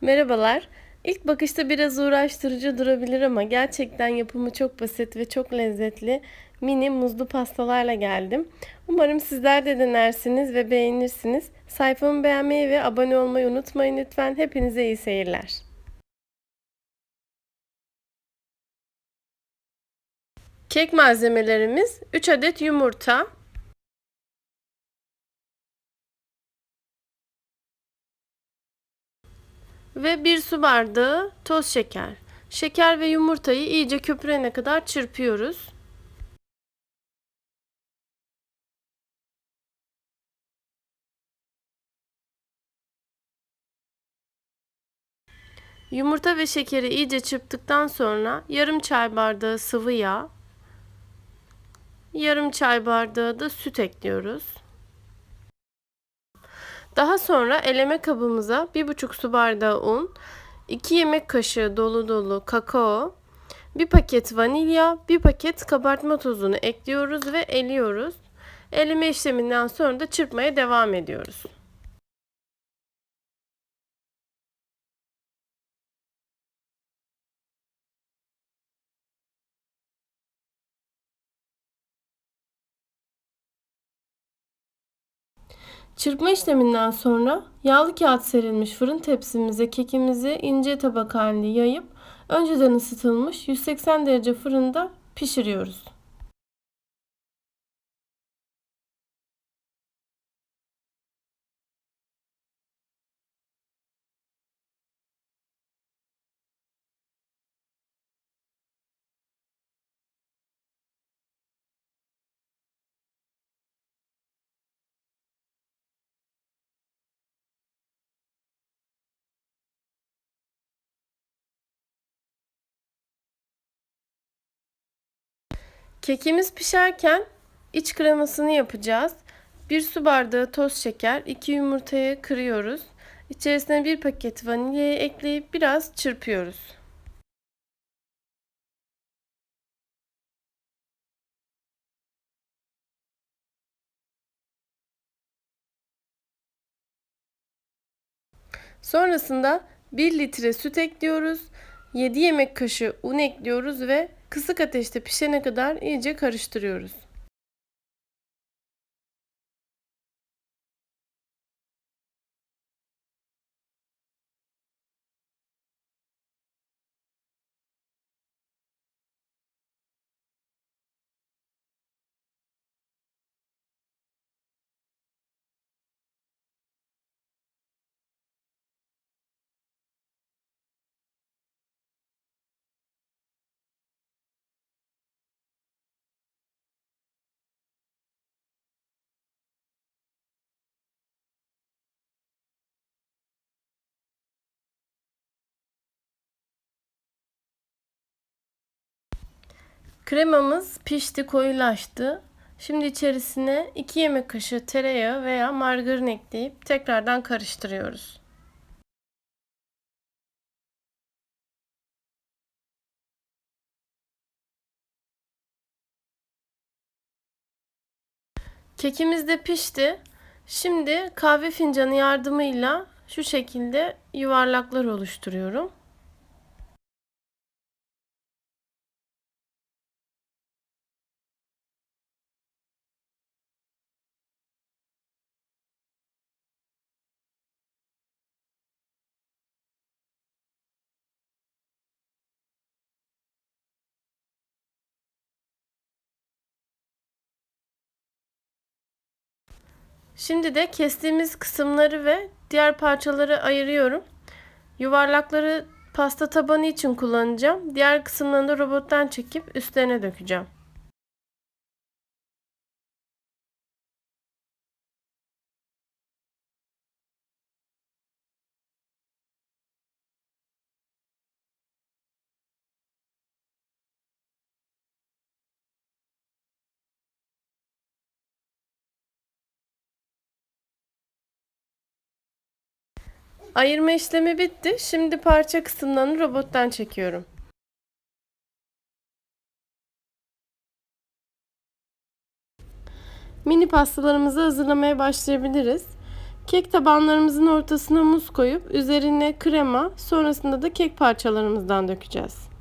Merhabalar. İlk bakışta biraz uğraştırıcı durabilir ama gerçekten yapımı çok basit ve çok lezzetli mini muzlu pastalarla geldim. Umarım sizler de denersiniz ve beğenirsiniz. Sayfamı beğenmeyi ve abone olmayı unutmayın lütfen. Hepinize iyi seyirler. Kek malzemelerimiz 3 adet yumurta, ve 1 su bardağı toz şeker. Şeker ve yumurtayı iyice köpürene kadar çırpıyoruz. Yumurta ve şekeri iyice çırptıktan sonra yarım çay bardağı sıvı yağ, yarım çay bardağı da süt ekliyoruz. Daha sonra eleme kabımıza 1,5 su bardağı un, 2 yemek kaşığı dolu dolu kakao, 1 paket vanilya, 1 paket kabartma tozunu ekliyoruz ve eliyoruz. Eleme işleminden sonra da çırpmaya devam ediyoruz. Çırpma işleminden sonra yağlı kağıt serilmiş fırın tepsimize kekimizi ince tabak halinde yayıp önceden ısıtılmış 180 derece fırında pişiriyoruz. Kekimiz pişerken iç kremasını yapacağız. 1 su bardağı toz şeker, 2 yumurtayı kırıyoruz. İçerisine 1 paket vanilyayı ekleyip biraz çırpıyoruz. Sonrasında 1 litre süt ekliyoruz. 7 yemek kaşığı un ekliyoruz ve kısık ateşte pişene kadar iyice karıştırıyoruz. Kremamız pişti, koyulaştı. Şimdi içerisine 2 yemek kaşığı tereyağı veya margarin ekleyip tekrardan karıştırıyoruz. Kekimiz de pişti. Şimdi kahve fincanı yardımıyla şu şekilde yuvarlaklar oluşturuyorum. Şimdi de kestiğimiz kısımları ve diğer parçaları ayırıyorum. Yuvarlakları pasta tabanı için kullanacağım. Diğer kısımlarını robottan çekip üstlerine dökeceğim. Ayırma işlemi bitti. Şimdi parça kısımlarını robottan çekiyorum. Mini pastalarımızı hazırlamaya başlayabiliriz. Kek tabanlarımızın ortasına muz koyup üzerine krema, sonrasında da kek parçalarımızdan dökeceğiz.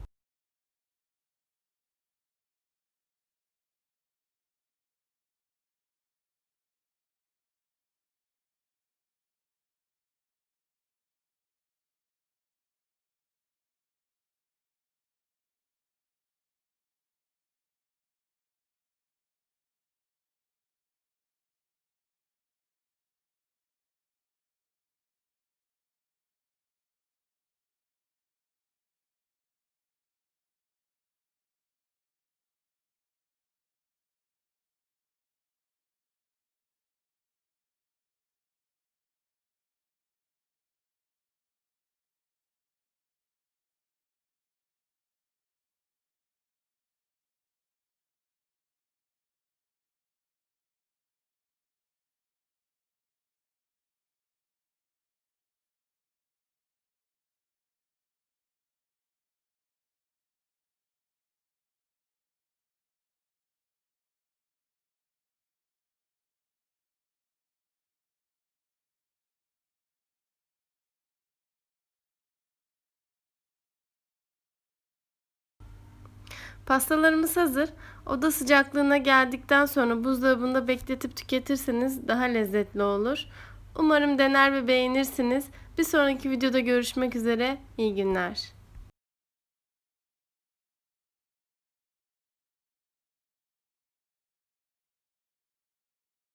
Pastalarımız hazır. Oda sıcaklığına geldikten sonra buzdolabında bekletip tüketirseniz daha lezzetli olur. Umarım dener ve beğenirsiniz. Bir sonraki videoda görüşmek üzere. İyi günler.